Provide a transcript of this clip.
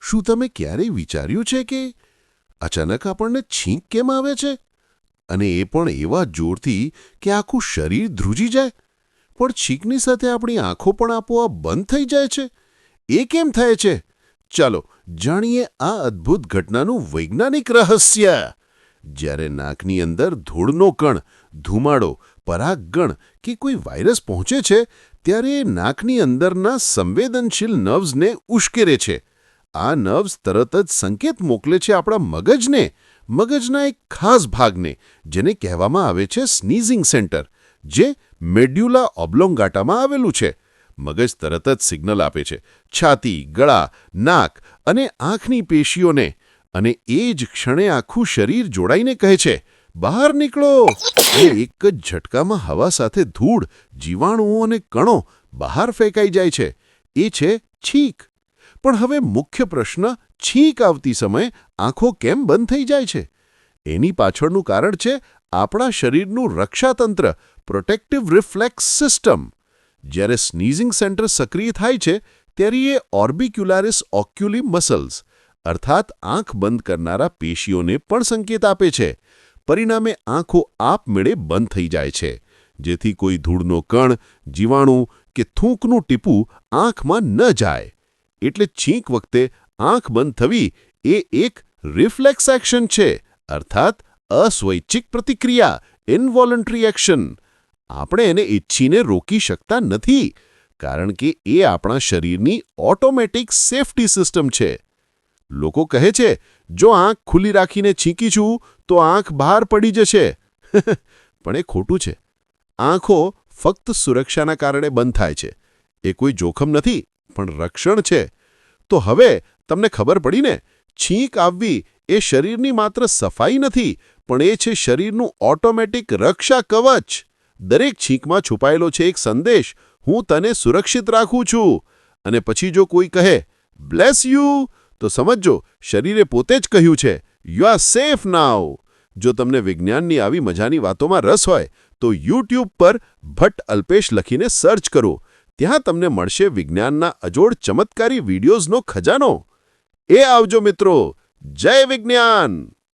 શું તમે ક્યારેય વિચાર્યું છે કે અચાનક આપણને છીંક કેમ આવે છે? અને એ પણ એવા જોરથી કે આખું શરીર ધ્રુજી જાય. પણ છીંકની સાથે આપણી આંખો પણ આપોઆપ બંધ થઈ જાય છે. એ કેમ થાય છે? ચાલો, જાણીએ આ અદ્ભુત ઘટનાનું વૈજ્ઞાનિક રહસ્ય. જ્યારે નાકની અંદર ધૂળનો કણ, ધુમાડો, પરાગગણ કે કોઈ વાયરસ પહોંચે છે, ત્યારે એ નાકની અંદરના સંવેદનશીલ નર્વ્સને ઉશ્કેરે છે. આ નર્વ્સ તરત જ સંકેત મોકલે છે આપણા મગજને, મગજના એક ખાસ ભાગને, જેને કહેવામાં આવે છે સ્નીઝિંગ સેન્ટર જે મેડ્યુલા ઓબ્લોંગાટામાં આવેલું છે. મગજ તરત જ સિગ્નલ આપે છે. છાતી, ગળા, નાક અને આંખની પેશીઓને. અને એ જ ક્ષણે આખું શરીર જોડાઈને કહે છે, બહાર નીકળો. એ એક જ ઝટકામાં હવા સાથે ધૂળ, જીવાણુઓ અને કણો બહાર ફેંકાઈ જાય છે. એ છે છીંક. પણ હવે મુખ્ય પ્રશ્ન, છીંક આવતી સમયે આંખો કેમ બંધ થઈ જાય છે? એની પાછળનું કારણ છે આપણા શરીરનું રક્ષાતંત્ર, પ્રોટેક્ટિવ રિફ્લેક્સ સિસ્ટમ. જ્યારે સ્નીઝિંગ સેન્ટર સક્રિય થાય છે, ત્યારે એ ઓર્બિક્યુલારિસ ઓક્યુલી મસલ્સ અર્થાત આંખ બંધ કરનારા પેશીઓને પણ સંકેત આપે છે. પરિણામે આંખો આપમેળે બંધ થઈ જાય છે. જેથી કોઈ ધૂળનો કણ, જીવાણુ કે થૂંકનું ટીપું આંખમાં ન જાય. એટલે છીંક વખતે આંખ બંધ થવી એ એક રિફ્લેક્સ એક્શન છે. અર્થાત અસ્વૈચ્છિક પ્રતિક્રિયા, ઇનવોલન્ટરી એક્શન. આપણે એને ઈચ્છીને રોકી શકતા નથી, કારણ કે એ આપણા શરીરની ઓટોમેટિક સેફટી સિસ્ટમ છે. લોકો કહે છે, જો આંખ ખુલ્લી રાખીને છીંકી છું, તો આંખ બહાર પડી જશે. પણ એ ખોટું છે. આંખો ફક્ત સુરક્ષાના કારણે બંધ થાય છે. એ કોઈ જોખમ નથી, પણ રક્ષણ છે. તો હવે તમને ખબર પડી ને, છીંક આવવી એ શરીરની માત્ર સફાઈ નથી, પણ એ છે શરીરનું ઓટોમેટિક રક્ષા કવચ. દરેક છીંકમાં છુપાયેલો છે એક સંદેશ, હું તને સુરક્ષિત રાખું છું. અને પછી જો કોઈ કહે, બ્લેસ યુ તો સમજો શરીરે પોતે જ કહ્યું છે યુ આર સેફ નાવ જો તમને વિજ્ઞાનની આવી મજાની વાતોમાં રસ હોય, તો યુટ્યુબ પર ભટ્ટ અલ્પેશ લખીને સર્ચ કરો. ત્યાં તમને મળશે વિજ્ઞાનના અજોડ ચમત્કારી વિડીયોઝનો ખજાનો. એ આવજો મિત્રો. જય વિજ્ઞાન!